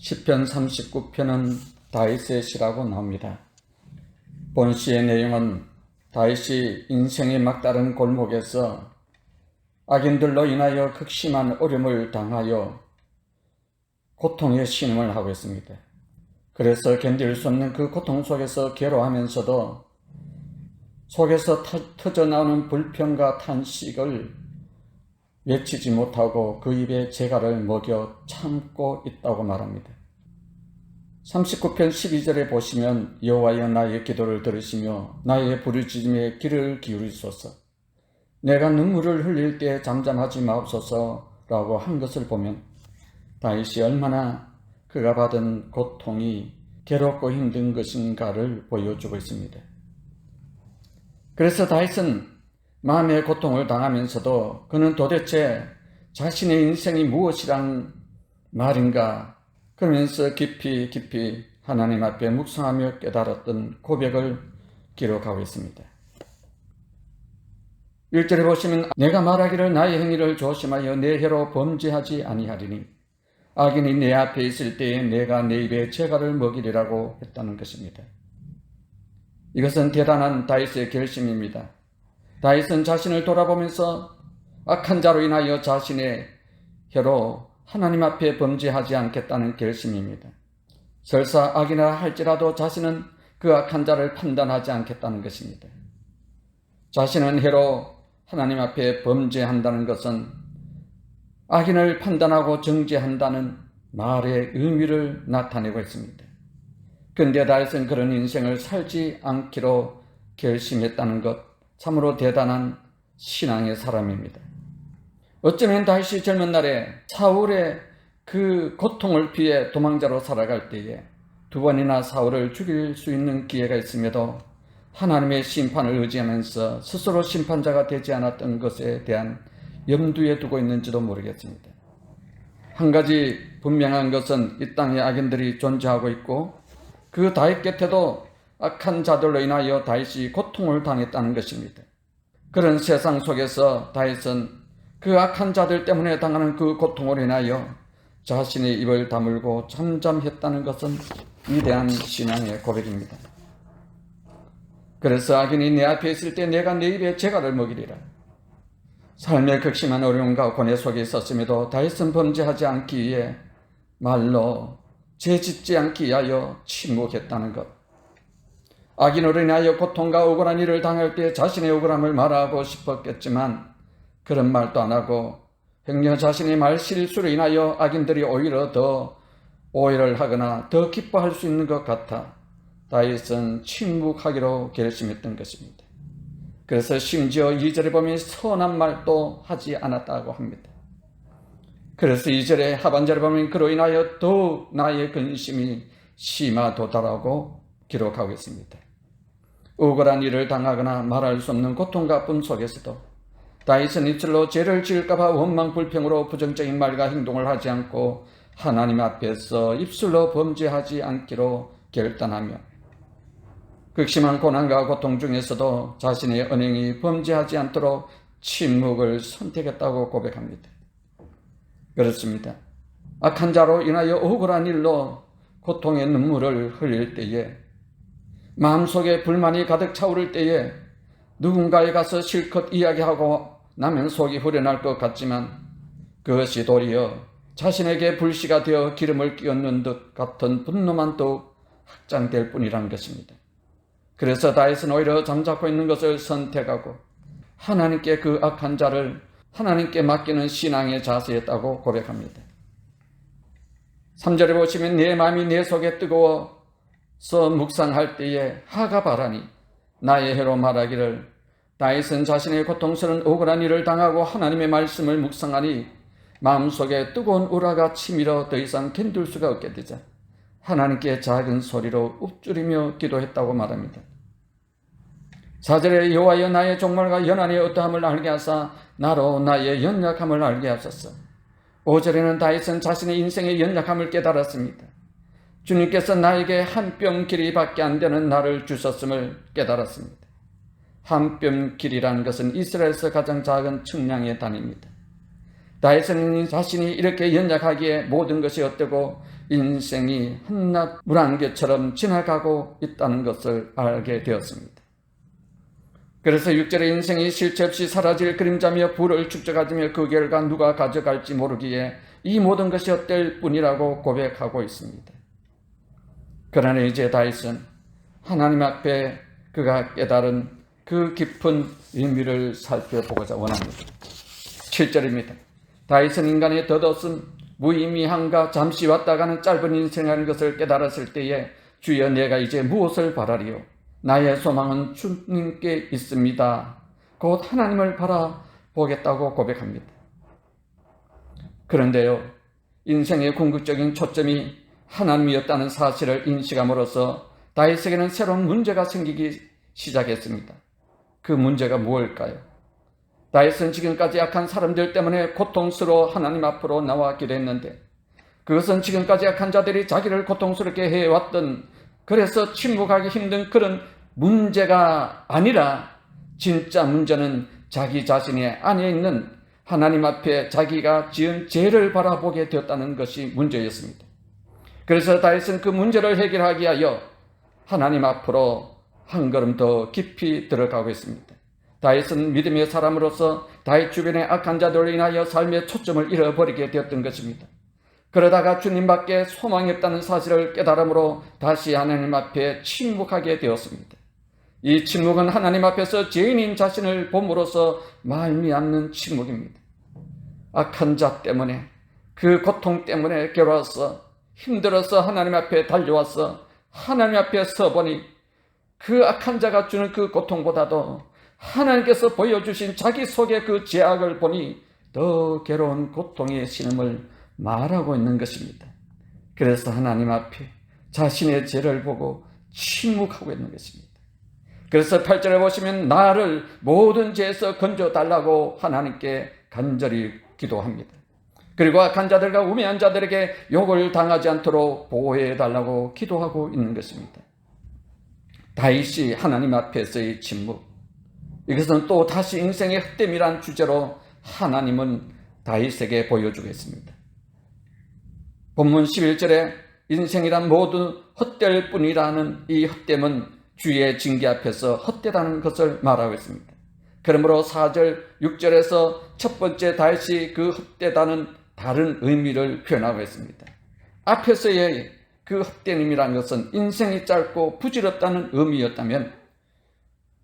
10편 39편은 다윗의 시라고 나옵니다. 본 시의 내용은 다윗이 인생의 막다른 골목에서 악인들로 인하여 극심한 어려움을 당하여 고통의 신음을 하고 있습니다. 그래서 견딜 수 없는 그 고통 속에서 괴로워하면서도 속에서 터, 져 나오는 불평과 탄식을 외치지 못하고 그 입에 재갈을 먹여 참고 있다고 말합니다. 39편 12절에 보시면 여호와여 나의 기도를 들으시며 나의 부르짖음에 귀를 기울이소서 내가 눈물을 흘릴 때 잠잠하지 마옵소서라고 한 것을 보면 다윗이 얼마나 그가 받은 고통이 괴롭고 힘든 것인가를 보여주고 있습니다. 그래서 다윗은 마음의 고통을 당하면서도 그는 도대체 자신의 인생이 무엇이란 말인가 그러면서 깊이 깊이 하나님 앞에 묵상하며 깨달았던 고백을 기록하고 있습니다. 1절에 보시면 내가 말하기를 나의 행위를 조심하여 내 해로 범죄하지 아니하리니 악인이 내 앞에 있을 때에 내가 내 입에 재갈을 먹이리라고 했다는 것입니다. 이것은 대단한 다윗의 결심입니다. 다윗은 자신을 돌아보면서 악한 자로 인하여 자신의 혀로 하나님 앞에 범죄하지 않겠다는 결심입니다. 설사 악이라 할지라도 자신은 그 악한 자를 판단하지 않겠다는 것입니다. 자신은 해로 하나님 앞에 범죄한다는 것은 악인을 판단하고 정죄한다는 말의 의미를 나타내고 있습니다. 근데 다윗은 그런 인생을 살지 않기로 결심했다는 것 참으로 대단한 신앙의 사람입니다. 어쩌면 다윗이 젊은 날에 사울의 그 고통을 피해 도망자로 살아갈 때에 두 번이나 사울을 죽일 수 있는 기회가 있음에도 하나님의 심판을 의지하면서 스스로 심판자가 되지 않았던 것에 대한 염두에 두고 있는지도 모르겠습니다. 한 가지 분명한 것은 이 땅에 악인들이 존재하고 있고 그 다윗 곁에도 악한 자들로 인하여 다윗이 고통을 당했다는 것입니다. 그런 세상 속에서 다윗은 그 악한 자들 때문에 당하는 그 고통으로 인하여 자신의 입을 다물고 잠잠했다는 것은 위대한 신앙의 고백입니다. 그래서 악인이 내 앞에 있을 때 내가 내 입에 재갈을 먹이리라. 삶의 극심한 어려움과 고뇌 속에 있었음에도 다윗은 범죄하지 않기 위해 말로 죄짓지 않기 위하여 침묵했다는 것. 악인으로 인하여 고통과 억울한 일을 당할 때 자신의 억울함을 말하고 싶었겠지만 그런 말도 안 하고 행여 자신의 말 실수로 인하여 악인들이 오히려 더 오해를 하거나 더 기뻐할 수 있는 것 같아 다윗은 침묵하기로 결심했던 것입니다. 그래서 심지어 2절에 보면 선한 말도 하지 않았다고 합니다. 그래서 2절에 하반절에 보면 그로 인하여 더욱 나의 근심이 심하도다라고 기록하고 있습니다. 억울한 일을 당하거나 말할 수 없는 고통과 아픔 속에서도 다윗은 입술로 죄를 지을까봐 원망 불평으로 부정적인 말과 행동을 하지 않고 하나님 앞에서 입술로 범죄하지 않기로 결단하며 극심한 고난과 고통 중에서도 자신의 언행이 범죄하지 않도록 침묵을 선택했다고 고백합니다. 그렇습니다. 악한 자로 인하여 억울한 일로 고통의 눈물을 흘릴 때에 마음속에 불만이 가득 차오를 때에 누군가에 가서 실컷 이야기하고 나면 속이 후련할 것 같지만 그것이 도리어 자신에게 불씨가 되어 기름을 끼얹는 듯 같은 분노만 더욱 확장될 뿐이라는 것입니다. 그래서 다윗은 오히려 잠자코 있는 것을 선택하고 하나님께 그 악한 자를 하나님께 맡기는 신앙의 자세였다고 고백합니다. 3절에 보시면 내 마음이 내 속에 뜨거워 서 묵상할 때에 하가 바라니 나의 해로 말하기를 다윗은 자신의 고통스러운 억울한 일을 당하고 하나님의 말씀을 묵상하니 마음속에 뜨거운 우라가 치밀어 더 이상 견딜 수가 없게 되자 하나님께 작은 소리로 읊조리며 기도했다고 말합니다. 4절에 여호와여 나의 종말과 연한의 어떠함을 알게 하사 나로 나의 연약함을 알게 하소서. 5절에는 다윗은 자신의 인생의 연약함을 깨달았습니다. 주님께서 나에게 한 뼘 길이밖에 안 되는 나를 주셨음을 깨달았습니다. 한 뼘 길이라는 것은 이스라엘에서 가장 작은 측량의 단위입니다. 다윗은 자신이 이렇게 연약하기에 모든 것이 어때고 인생이 한낱 물안개처럼 지나가고 있다는 것을 알게 되었습니다. 그래서 6절에 인생이 실체 없이 사라질 그림자며 불을 축적하며 그 결과 누가 가져갈지 모르기에 이 모든 것이 헛될 뿐이라고 고백하고 있습니다. 그러나 이제 다윗은 하나님 앞에 그가 깨달은 그 깊은 의미를 살펴보고자 원합니다. 7절입니다. 다윗은 인간의 덧없음, 무의미함과 잠시 왔다 가는 짧은 인생이라는 것을 깨달았을 때에 주여 내가 이제 무엇을 바라리요? 나의 소망은 주님께 있습니다. 곧 하나님을 바라보겠다고 고백합니다. 그런데요, 인생의 궁극적인 초점이 하나님이었다는 사실을 인식함으로써 다윗에게는 새로운 문제가 생기기 시작했습니다. 그 문제가 무엇일까요? 다윗은 지금까지 약한 사람들 때문에 고통스러워 하나님 앞으로 나왔기도 했는데 그것은 지금까지 약한 자들이 자기를 고통스럽게 해왔던 그래서 침묵하기 힘든 그런 문제가 아니라 진짜 문제는 자기 자신의 안에 있는 하나님 앞에 자기가 지은 죄를 바라보게 되었다는 것이 문제였습니다. 그래서 다윗은 그 문제를 해결하기 위하여 하나님 앞으로 한 걸음 더 깊이 들어가고 있습니다. 다윗은 믿음의 사람으로서 다윗 주변의 악한 자들로 인하여 삶의 초점을 잃어버리게 되었던 것입니다. 그러다가 주님밖에 소망이 없다는 사실을 깨달음으로 다시 하나님 앞에 침묵하게 되었습니다. 이 침묵은 하나님 앞에서 죄인인 자신을 봄으로써 말미암는 침묵입니다. 악한 자 때문에 그 고통 때문에 괴로워서 힘들어서 하나님 앞에 달려와서 하나님 앞에 서보니 그 악한 자가 주는 그 고통보다도 하나님께서 보여주신 자기 속의 그 죄악을 보니 더 괴로운 고통의 신음을 말하고 있는 것입니다. 그래서 하나님 앞에 자신의 죄를 보고 침묵하고 있는 것입니다. 그래서 8절에 보시면 나를 모든 죄에서 건져 달라고 하나님께 간절히 기도합니다. 그리고 악한 자들과 우매한 자들에게 욕을 당하지 않도록 보호해 달라고 기도하고 있는 것입니다. 다윗이 하나님 앞에서의 침묵. 이것은 또 다시 인생의 헛됨이란 주제로 하나님은 다윗에게 보여주겠습니다. 본문 11절에 인생이란 모두 헛될 뿐이라는 이 헛됨은 주의 징계 앞에서 헛되다는 것을 말하고 있습니다. 그러므로 4절, 6절에서 첫 번째 다시 그 헛되다는 다른 의미를 표현하고 있습니다. 앞에서의 그 헛되님이라는 것은 인생이 짧고 부질없다는 의미였다면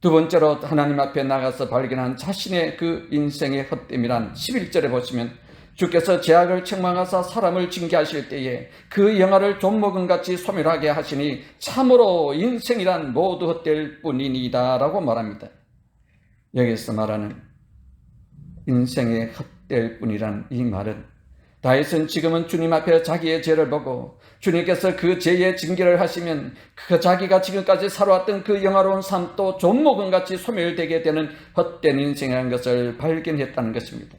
두 번째로 하나님 앞에 나가서 발견한 자신의 그 인생의 헛됨이란 11절에 보시면 주께서 제약을 책망하사 사람을 징계하실 때에 그 영화를 좀먹은 같이 소멸하게 하시니 참으로 인생이란 모두 헛될 뿐이니다 라고 말합니다. 여기서 말하는 인생의 헛될 뿐이란 이 말은 다윗은 지금은 주님 앞에 자기의 죄를 보고 주님께서 그 죄의 징계를 하시면 그 자기가 지금까지 살아왔던 그 영화로운 삶도 좀먹은 같이 소멸되게 되는 헛된 인생이라는 것을 발견했다는 것입니다.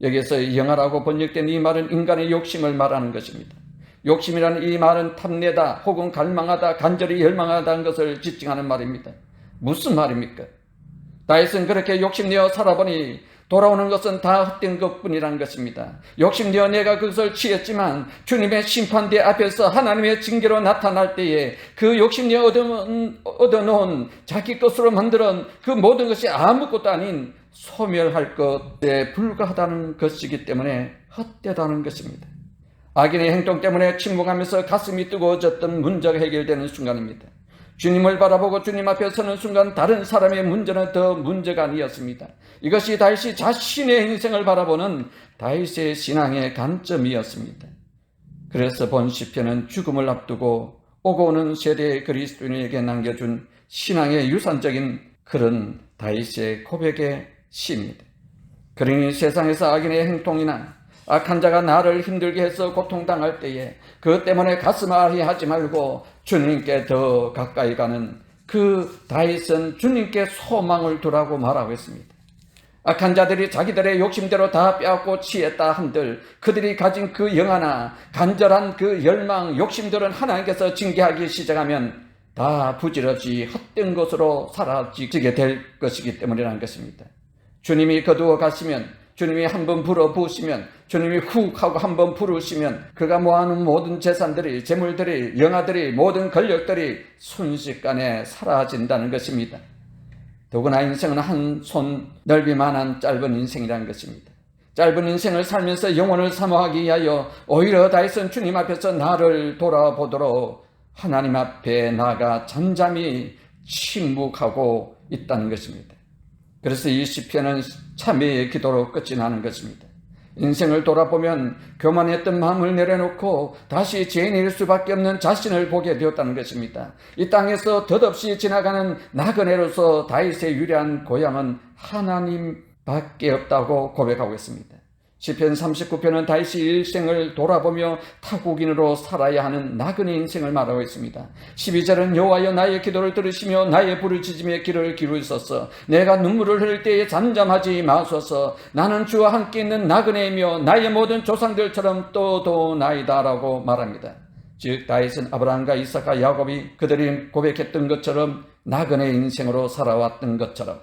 여기서 영화라고 번역된 이 말은 인간의 욕심을 말하는 것입니다. 욕심이라는 이 말은 탐내다 혹은 갈망하다 간절히 열망하다는 것을 지칭하는 말입니다. 무슨 말입니까? 다윗은 그렇게 욕심내어 살아보니 돌아오는 것은 다 헛된 것뿐이라는 것입니다. 욕심내어 내가 그것을 취했지만 주님의 심판대 앞에서 하나님의 징계로 나타날 때에 그 욕심내어 얻어놓은 자기 것으로 만들은 그 모든 것이 아무것도 아닌 소멸할 것에 불과하다는 것이기 때문에 헛되다는 것입니다. 악인의 행동 때문에 침묵하면서 가슴이 뜨거워졌던 문제가 해결되는 순간입니다. 주님을 바라보고 주님 앞에 서는 순간 다른 사람의 문제는 더 문제가 아니었습니다. 이것이 다윗이 자신의 인생을 바라보는 다윗의 신앙의 관점이었습니다. 그래서 본 시편은 죽음을 앞두고 오고 오는 세대의 그리스도인에게 남겨준 신앙의 유산적인 그런 다윗의 고백의 시입니다. 그러니 세상에서 악인의 행동이나 악한 자가 나를 힘들게 해서 고통당할 때에 그것 때문에 가슴 아리하지 말고 주님께 더 가까이 가는 그 다윗은 주님께 소망을 두라고 말하고 있습니다. 악한 자들이 자기들의 욕심대로 다 빼앗고 취했다 한들 그들이 가진 그 영하나 간절한 그 열망, 욕심들은 하나님께서 징계하기 시작하면 다 부질없이 헛된 것으로 사라지게 될 것이기 때문이라는 것입니다. 주님이 거두어 가시면 주님이 한 번 불어 부으시면 주님이 훅 하고 한 번 부르시면 그가 모아놓은 모든 재산들이 재물들이 영화들이 모든 권력들이 순식간에 사라진다는 것입니다. 더구나 인생은 한 손 넓이만한 짧은 인생이라는 것입니다. 짧은 인생을 살면서 영혼을 사모하기 위하여 오히려 다윗은 주님 앞에서 나를 돌아보도록 하나님 앞에 나가 잠잠히 침묵하고 있다는 것입니다. 그래서 이 시편은 참회의 기도로 끝이 나는 것입니다. 인생을 돌아보면 교만했던 마음을 내려놓고 다시 죄인일 수밖에 없는 자신을 보게 되었다는 것입니다. 이 땅에서 덧없이 지나가는 나그네로서 다윗의 유리한 고향은 하나님밖에 없다고 고백하고 있습니다. 시편 39편은 다윗이 일생을 돌아보며 타국인으로 살아야 하는 나그네 인생을 말하고 있습니다. 12절은 여호와여 나의 기도를 들으시며 나의 부르짖음에 귀를 기울이소서 내가 눈물을 흘릴 때에 잠잠하지 마소서 나는 주와 함께 있는 나그네이며 나의 모든 조상들처럼 또도나이다라고 말합니다. 즉 다윗은 아브라함과 이삭과 야곱이 그들이 고백했던 것처럼 나그네 인생으로 살아왔던 것처럼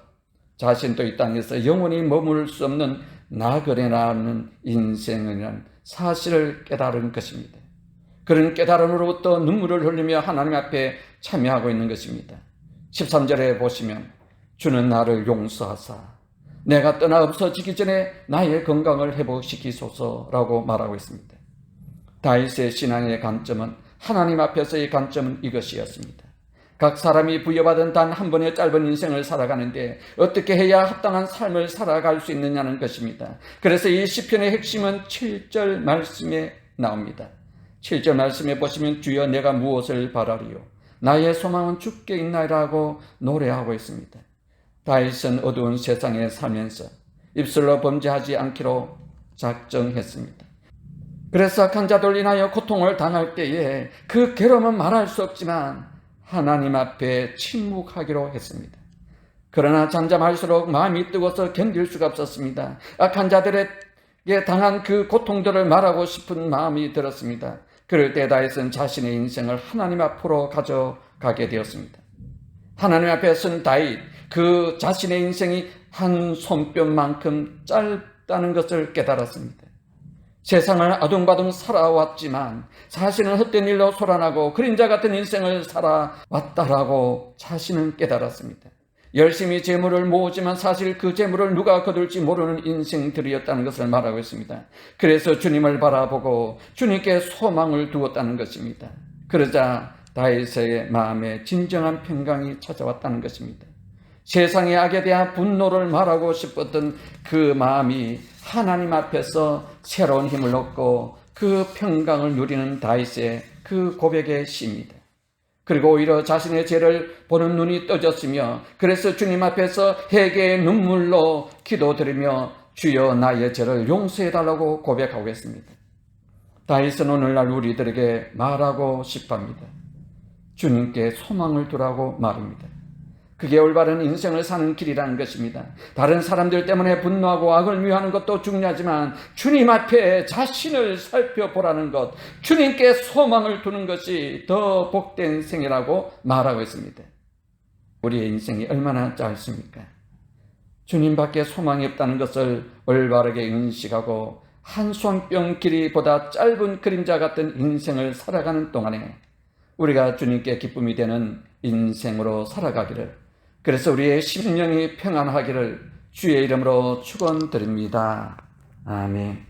자신도 이 땅에서 영원히 머물 수 없는 나그네라는 인생이라는 사실을 깨달은 것입니다. 그런 깨달음으로부터 눈물을 흘리며 하나님 앞에 참여하고 있는 것입니다. 13절에 보시면 주는 나를 용서하사 내가 떠나 없어지기 전에 나의 건강을 회복시키소서라고 말하고 있습니다. 다윗의 신앙의 관점은 하나님 앞에서의 관점은 이것이었습니다. 각 사람이 부여받은 단 한 번의 짧은 인생을 살아가는데 어떻게 해야 합당한 삶을 살아갈 수 있느냐는 것입니다. 그래서 이 시편의 핵심은 7절 말씀에 나옵니다. 7절 말씀에 보시면 주여 내가 무엇을 바라리요 나의 소망은 주께 있나이라고 노래하고 있습니다. 다윗은 어두운 세상에 살면서 입술로 범죄하지 않기로 작정했습니다. 그래서 악한 자들 인하여 고통을 당할 때에 그 괴로움은 말할 수 없지만 하나님 앞에 침묵하기로 했습니다. 그러나 잠잠할수록 마음이 뜨거워서 견딜 수가 없었습니다. 악한 자들에게 당한 그 고통들을 말하고 싶은 마음이 들었습니다. 그럴 때 다윗은 자신의 인생을 하나님 앞으로 가져가게 되었습니다. 하나님 앞에 선 다윗, 그 자신의 인생이 한 손뼉만큼 짧다는 것을 깨달았습니다. 세상을 아둥바둥 살아왔지만 사실은 헛된 일로 소란하고 그림자 같은 인생을 살아왔다라고 자신은 깨달았습니다. 열심히 재물을 모으지만 사실 그 재물을 누가 거둘지 모르는 인생들이었다는 것을 말하고 있습니다. 그래서 주님을 바라보고 주님께 소망을 두었다는 것입니다. 그러자 다윗의 마음에 진정한 평강이 찾아왔다는 것입니다. 세상의 악에 대한 분노를 말하고 싶었던 그 마음이 하나님 앞에서 새로운 힘을 얻고 그 평강을 누리는 다윗의 그 고백의 시입니다. 그리고 오히려 자신의 죄를 보는 눈이 떠졌으며 그래서 주님 앞에서 회개의 눈물로 기도드리며 주여 나의 죄를 용서해 달라고 고백하고 있습니다. 다윗은 오늘날 우리들에게 말하고 싶합니다. 주님께 소망을 두라고 말합니다. 그게 올바른 인생을 사는 길이라는 것입니다. 다른 사람들 때문에 분노하고 악을 미워하는 것도 중요하지만 주님 앞에 자신을 살펴보라는 것, 주님께 소망을 두는 것이 더 복된 생이라고 말하고 있습니다. 우리의 인생이 얼마나 짧습니까? 주님밖에 소망이 없다는 것을 올바르게 인식하고 한 손뼉 길이보다 짧은 그림자 같은 인생을 살아가는 동안에 우리가 주님께 기쁨이 되는 인생으로 살아가기를 그래서 우리의 심령이 평안하기를 주의 이름으로 축원드립니다. 아멘.